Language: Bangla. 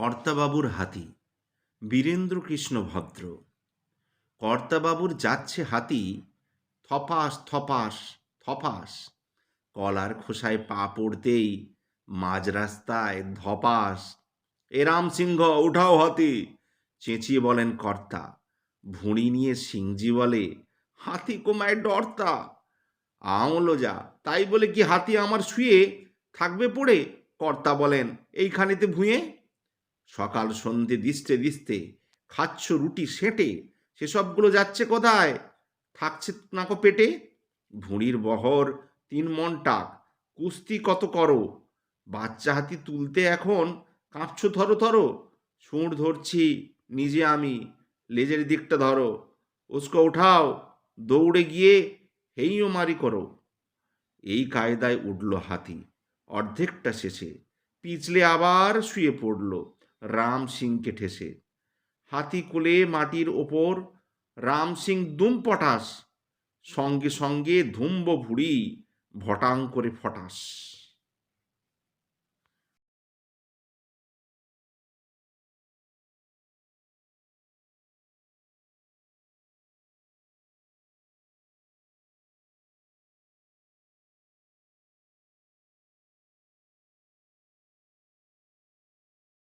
কর্তাবাবুর হাতি বীরেন্দ্র কৃষ্ণ ভদ্র। কর্তাবাবুর যাচ্ছে হাতি, থপাস থপাস থপাস। কলার খোসায় পা পড়তেই মাঝ রাস্তায় ধপাস। এ রামসিংহ, উঠাও হাতি! চেঁচিয়ে বলেন কর্তা। ভুঁড়ি নিয়ে সিংজি বলে, হাতি কোমায় ডরতা। আমলো যা, তাই বলে কি হাতি আমার শুয়ে থাকবে পড়ে? কর্তা বলেন, এইখানেতে ভুঁয়ে সকাল সন্ধে দিস্তে দিস্তে, খাচ্ছ রুটি সেঁটে, সেসবগুলো যাচ্ছে কোথায়? থাকছে নাকো পেটে? ভুঁড়ির বহর, তিন মন টাক, কুস্তি কত করো? বাচ্চা হাতি তুলতে এখন কাঁপছো ধরো ধরো, সুঁড় ধরছি নিজে আমি, লেজের দিকটা ধরো, উস্কো উঠাও, দৌড়ে গিয়ে হেইও মারি করো। এই কায়দায় উঠল হাতি, অর্ধেকটা শেষে, পিছলে আবার শুয়ে পড়ল। রাম সিংকে ঠেসে। হাতি কোলে মাটির ওপর রাম সিং দুম পটাস সঙ্গে সঙ্গে ধুম্ব ভুড়ি ভটাং করে ফটাস